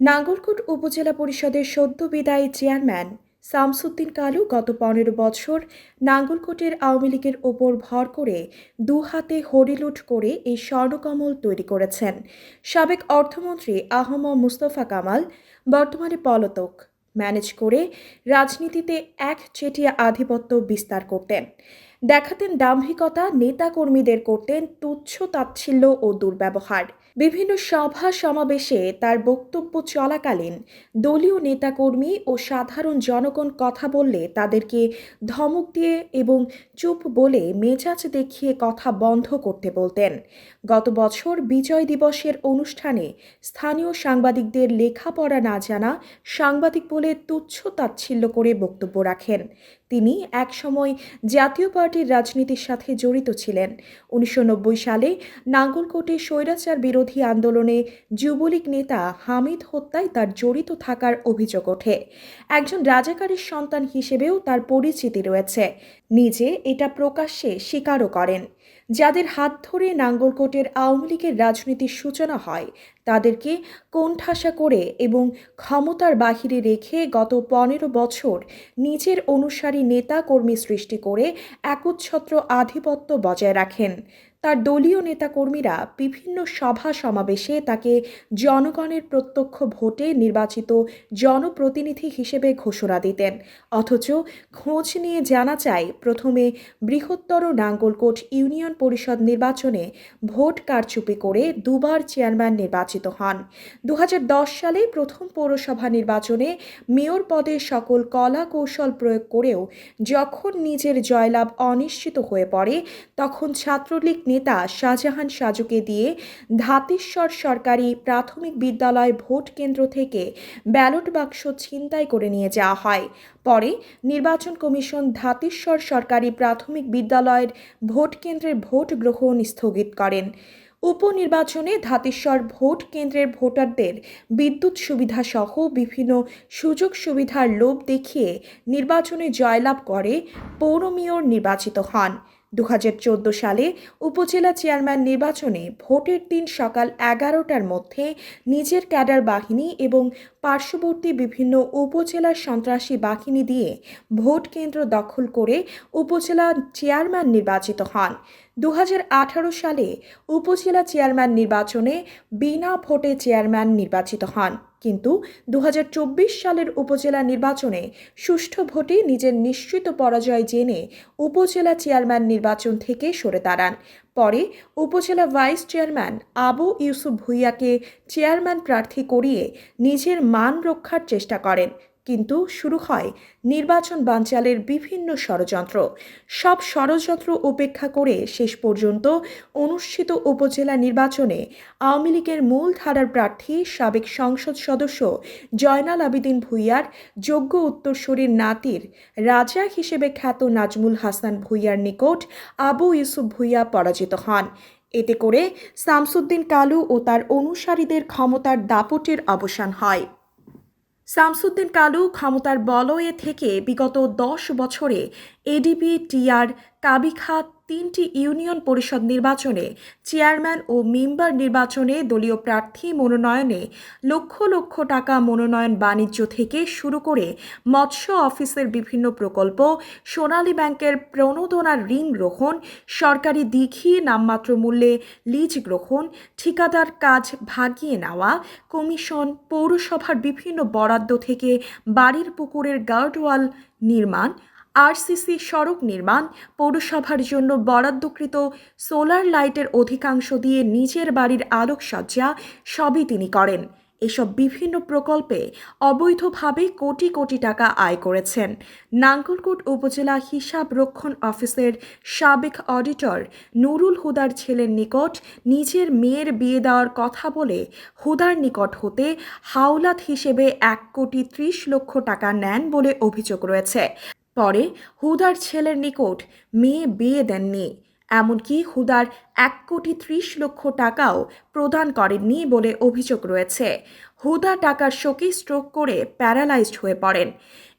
নাঙ্গলকোট উপজেলা পরিষদের সদ্য বিদায়ী চেয়ারম্যান শামসুদ্দিন কালু গত পনেরো বছর নাঙ্গলকোটের আওয়ামী লীগের ওপর ভর করে দু হাতে হরিলুট করে এই স্বর্ণকমল তৈরি করেছেন। সাবেক অর্থমন্ত্রী আহম মুস্তফা কামাল, বর্তমানে পলাতক। ম্যানেজ করে রাজনীতিতে এক চেটিয়া আধিপত্য বিস্তার করতেন। দেখাতেন দাম্ভিকতা, নেতাকর্মীদের করতেন তুচ্ছ তাচ্ছিল্য ও দুর্ব্যবহার। বিভিন্ন সভা সমাবেশে তার বক্তব্য চলাকালীন দলীয় নেতাকর্মী ও সাধারণ জনগণ কথা বললে তাদেরকে ধমক দিয়ে এবং চুপ বলে মেজাজ দেখিয়ে কথা বন্ধ করতে বলতেন। গত বছর বিজয় দিবসের অনুষ্ঠানে স্থানীয় সাংবাদিকদের লেখাপড়া না জানা সাংবাদিক বলে তুচ্ছ তাচ্ছিল্য করে বক্তব্য রাখেন। তিনি একসময় জাতীয় পার্টির রাজনীতির সাথে জড়িত ছিলেন। উনিশশো নব্বই সালে নাঙ্গলকোটে স্বৈরাচার বিরোধী আন্দোলনে যুবলীগ নেতা হামিদ হত্যায় তার জড়িত থাকার অভিযোগ ওঠে। একজন রাজাকারের সন্তান হিসেবেও তার পরিচিতি রয়েছে। নিজে এটা প্রকাশ্যে স্বীকারও করেন। যাদের হাত ধরে নাঙ্গলকোটের আওয়ামী লীগের রাজনীতির সূচনা হয়, তাদেরকে কোণঠাসা করে এবং ক্ষমতার বাহিরে রেখে গত পনেরো বছর নিজের অনুসারী নেতা কর্মী সৃষ্টি করে একচ্ছত্র আধিপত্য বজায় রাখেন। তার দলীয় নেতাকর্মীরা বিভিন্ন সভা সমাবেশে তাকে জনগণের প্রত্যক্ষ ভোটে নির্বাচিত জনপ্রতিনিধি হিসেবে ঘোষণা দিতেন। অথচ খোঁজ নিয়ে জানা যায়, প্রথমে বৃহত্তর নাঙ্গলকোট ইউনিয়ন পরিষদ নির্বাচনে ভোট কারচুপি করে দুবার চেয়ারম্যান নির্বাচিত হন। দু হাজার দশ সালে প্রথম পৌরসভা নির্বাচনে মেয়র পদে সকল কলা কৌশল প্রয়োগ করেও যখন নিজের জয়লাভ অনিশ্চিত হয়ে পড়ে, তখন ছাত্রলীগ নেতা শাহজাহান সাজুকে দিয়ে ধাতেশ্বর সরকারি প্রাথমিক বিদ্যালয় ভোট কেন্দ্র থেকে ব্যালট বাক্স ছিনতাই করে নিয়ে যাওয়া হয়। পরে নির্বাচন কমিশন ধাতেশ্বর সরকারি প্রাথমিক বিদ্যালয়ের ভোট কেন্দ্রের ভোট গ্রহণ স্থগিত করেন। উপনির্বাচনে ধাতেশ্বর ভোট কেন্দ্রের ভোটারদের বিদ্যুৎ সুবিধা সহ বিভিন্ন সুযোগ সুবিধার লোভ দেখিয়ে নির্বাচনে জয়লাভ করে পৌর মেয়র নির্বাচিত হন। দু হাজার চোদ্দ সালে উপজেলা চেয়ারম্যান নির্বাচনে ভোটের দিন সকাল এগারোটার মধ্যে নিজের ক্যাডার বাহিনী এবং পার্শ্ববর্তী বিভিন্ন উপজেলার সন্ত্রাসী বাহিনী দিয়ে ভোট কেন্দ্র দখল করে উপজেলা চেয়ারম্যান নির্বাচিত হন। দু হাজার আঠারো সালে উপজেলা চেয়ারম্যান নির্বাচনে বিনা ভোটে চেয়ারম্যান নির্বাচিত হন। কিন্তু দু হাজার চব্বিশ সালের উপজেলা নির্বাচনে সুষ্ঠু ভোটে নিজের নিশ্চিত পরাজয় জেনে উপজেলা চেয়ারম্যান নির্বাচন থেকে সরে দাঁড়ান। পরে উপজেলা ভাইস চেয়ারম্যান আবু ইউসুফ ভুইয়াকে চেয়ারম্যান প্রার্থী করিয়ে নিজের মান রক্ষার চেষ্টা করেন। কিন্তু শুরু হয় নির্বাচন বানচালের বিভিন্ন ষড়যন্ত্র। সব ষড়যন্ত্র উপেক্ষা করে শেষ পর্যন্ত অনুষ্ঠিত উপজেলা নির্বাচনে আওয়ামী লীগের মূল ধারার প্রার্থী, সাবেক সংসদ সদস্য জয়নাল আবিদিন ভুইয়ার যোগ্য উত্তরসূরির নাতির রাজা হিসেবে খ্যাত নাজমুল হাসান ভুইয়ার নিকট আবু ইউসুফ ভুইয়া পরাজিত হন। এতে করে শামসুদ্দিন কালু ও তার অনুসারীদের ক্ষমতার দাপটের অবসান হয়। শামসুদ্দিন কালু ক্ষমতার বলয়ে থেকে বিগত দশ বছরে এডিবি টিআর কাবিখা তিনটি ইউনিয়ন পরিষদ নির্বাচনে চেয়ারম্যান ও মেম্বার নির্বাচনে দলীয় প্রার্থী মনোনয়নে লক্ষ লক্ষ টাকা মনোনয়ন বাণিজ্য থেকে শুরু করে মৎস্য অফিসের বিভিন্ন প্রকল্প, সোনালী ব্যাংকের প্রণোদনার ঋণ গ্রহণ, সরকারি দিঘি নামমাত্র মূল্যে লিজ গ্রহণ, ঠিকাদার কাজ ভাগিয়ে নেওয়া, কমিশন, পৌরসভার বিভিন্ন বরাদ্দ থেকে বাড়ির পুকুরের গার্ডওয়াল নির্মাণ আরসিসি সড়ক নির্মাণ, পৌরসভার জন্য বরাদ্দকৃত সোলার লাইটের অধিকাংশ দিয়ে নিজের বাড়ির আলোকসজ্জা সবই তিনি করেন। এসব বিভিন্ন প্রকল্পে অবৈধভাবে কোটি কোটি টাকা আয় করেছেন। নাঙ্গলকোট উপজেলা হিসাব রক্ষণ অফিসের সাবেক অডিটর নুরুল হুদার ছেলের নিকট নিজের মেয়ের বিয়ে দেওয়ার কথা বলে হুদার নিকট হতে হাওলাত হিসেবে এক কোটি ত্রিশ লক্ষ টাকা নেন বলে অভিযোগ রয়েছে। পরে হুদার ছেলের নিকট মেয়ে বিয়ে দেননি। এমনকি হুদার এক কোটি ত্রিশ লক্ষ টাকাও প্রদান করেননি বলে অভিযোগ রয়েছে। হুদা টাকার শোকে স্ট্রোক করে প্যারালাইজড হয়ে পড়েন।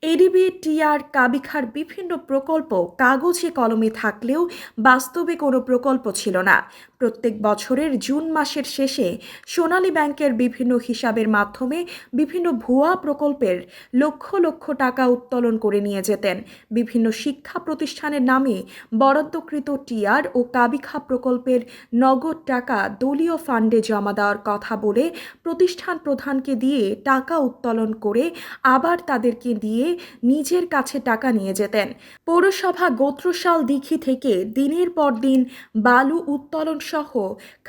এডিবি টিআর কাবিখার বিভিন্ন প্রকল্প কাগজে কলমে থাকলেও বাস্তবে কোনো প্রকল্প ছিল না। প্রত্যেক বছরের জুন মাসের শেষে সোনালী ব্যাংকের বিভিন্ন হিসাবের মাধ্যমে বিভিন্ন ভুয়া প্রকল্পের লক্ষ লক্ষ টাকা উত্তোলন করে নিয়ে যেতেন। বিভিন্ন শিক্ষা প্রতিষ্ঠানের নামে বরাদ্দকৃত টিআর ও কাবিখা প্রকল্পের নগদ টাকা দলীয় ফান্ডে জমা দেওয়ার কথা বলে প্রতিষ্ঠান প্রধানকে দিয়ে টাকা উত্তোলন করে আবার তাদেরকে দিয়ে নিজের কাছে টাকা নিয়ে যেতেন। পৌরসভা গোত্রশাল দিঘি থেকে দিনের পর দিন বালু উত্তোলন সহ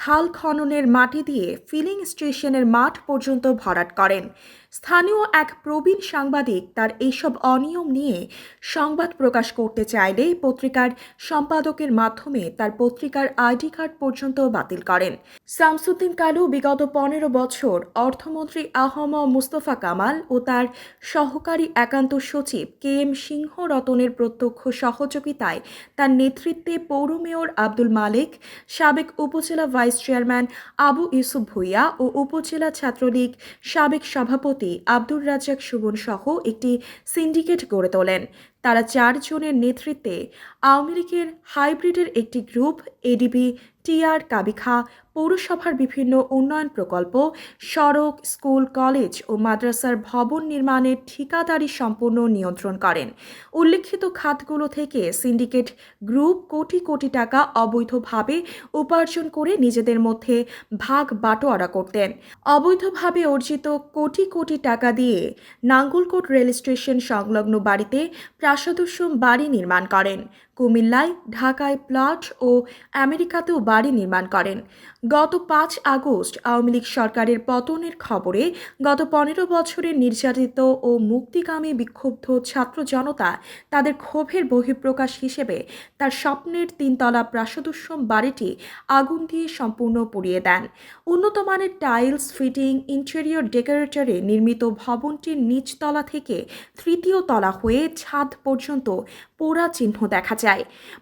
খাল খননের মাটি দিয়ে ফিলিং স্টেশনের মাঠ পর্যন্ত ভরাট করেন। স্থানীয় এক প্রবীণ সাংবাদিক তার এইসব অনিয়ম নিয়ে সংবাদ প্রকাশ করতে চাইলে পত্রিকার সম্পাদকের মাধ্যমে তার পত্রিকার আইডি কার্ড পর্যন্ত বাতিল করেন। শামসুদ্দিন কালু বিগত পনেরো বছর অর্থমন্ত্রী আহম মুস্তফা কামাল ও তার সহকারী একান্ত সচিব কে এম সিংহ রতনের প্রত্যক্ষ সহযোগিতায় তার নেতৃত্বে পৌর মেয়র আব্দুল মালিক, সাবেক উপজেলা ভাইস চেয়ারম্যান আবু ইউসুফ ভুইয়া ও উপজেলা ছাত্রলীগ সাবেক সভাপতি আব্দুর রাজ্জাক সুবন সহ একটি সিন্ডিকেট গড়ে তোলেন। তারা চারজনের নেতৃত্বে আওয়ামী লীগের হাইব্রিডের একটি গ্রুপ, এডিবি, টিআর, কাবিখা, পৌরসভার বিভিন্ন উন্নয়ন প্রকল্প, সড়ক, স্কুল, কলেজ ও মাদ্রাসার ভবন নির্মাণের ঠিকাদারি সম্পূর্ণ নিয়ন্ত্রণ করেন। উল্লেখিত খাতগুলো থেকে সিন্ডিকেট গ্রুপ কোটি কোটি টাকা অবৈধভাবে উপার্জন করে নিজেদের মধ্যে ভাগ বাটোয়ারা করতেন। অবৈধভাবে অর্জিত কোটি কোটি টাকা দিয়ে নাঙ্গলকোট রেল স্টেশন সংলগ্ন বাড়িতে প্রাসাদস্যম বাড়ি নির্মাণ করেন। কুমিল্লায়, ঢাকায় প্লট ও আমেরিকাতেও বাড়ি নির্মাণ করেন। গত পাঁচ আগস্ট আওয়ামী লীগ সরকারের পতনের খবরে গত পনেরো বছরের নির্যাতিত ও মুক্তিকামী বিক্ষুব্ধ ছাত্র জনতা তাদের ক্ষোভের বহিঃপ্রকাশ হিসেবে তার স্বপ্নের তিনতলা প্রাসাদস্যম বাড়িটি আগুন দিয়ে সম্পূর্ণ পুড়িয়ে দেন। উন্নত মানের টাইলস, ফিটিং, ইন্টেরিয়র ডেকোরেটরে নির্মিত ভবনটির নিচতলা থেকে তৃতীয় তলা হয়ে ছাদ পর্যন্ত পোড়া চিহ্ন দেখা যায়।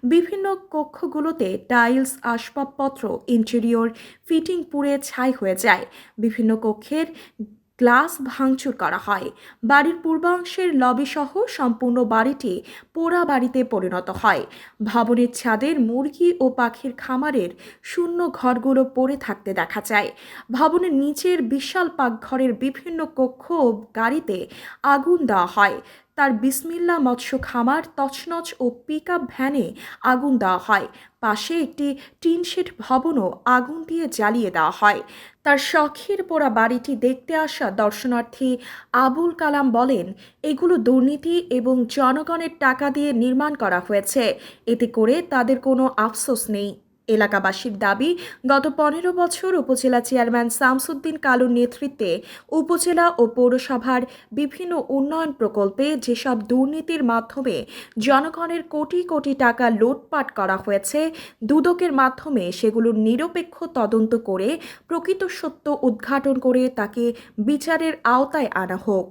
বিভিন্ন কক্ষগুলোতে টাইলস, আসবাবপত্র, ইন্টেরিয়র, ফিটিং পুড়ে ছাই হয়ে যায়। বিভিন্ন কক্ষের গ্লাস ভাঙচুর করা হয়। বাড়ির পূর্বাংশের লবি সহ সম্পূর্ণ বাড়িটি পোড়া বাড়িতে পরিণত হয়। ভবনের ছাদের মুরগি ও পাখির খামারের শূন্য ঘরগুলো পড়ে থাকতে দেখা যায়। ভবনের নিচের বিশাল পাকঘরের বিভিন্ন কক্ষ ও গাড়িতে আগুন দেওয়া হয়। তার বিসমিল্লা মৎস্য খামার তছনছ ও পিক ভ্যানে আগুন দেওয়া হয়। পাশে একটি টিনশেড ভবনও আগুন দিয়ে জ্বালিয়ে দেওয়া হয়। তার শখের পোড়া বাড়িটি দেখতে আসা দর্শনার্থী আবুল কালাম বলেন, এগুলো দুর্নীতি এবং জনগণের টাকা দিয়ে নির্মাণ করা হয়েছে। এতে করে তাদের কোনো আফসোস নেই। এলাকাবাসীর দাবি, গত পনেরো বছর উপজেলা চেয়ারম্যান শামসুদ্দিন কালুর নেতৃত্বে উপজেলা ও পৌরসভার বিভিন্ন উন্নয়ন প্রকল্পে যেসব দুর্নীতির মাধ্যমে জনগণের কোটি কোটি টাকা লুটপাট করা হয়েছে, দুদকের মাধ্যমে সেগুলোর নিরপেক্ষ তদন্ত করে প্রকৃত সত্য উদ্ঘাটন করে তাকে বিচারের আওতায় আনা হোক।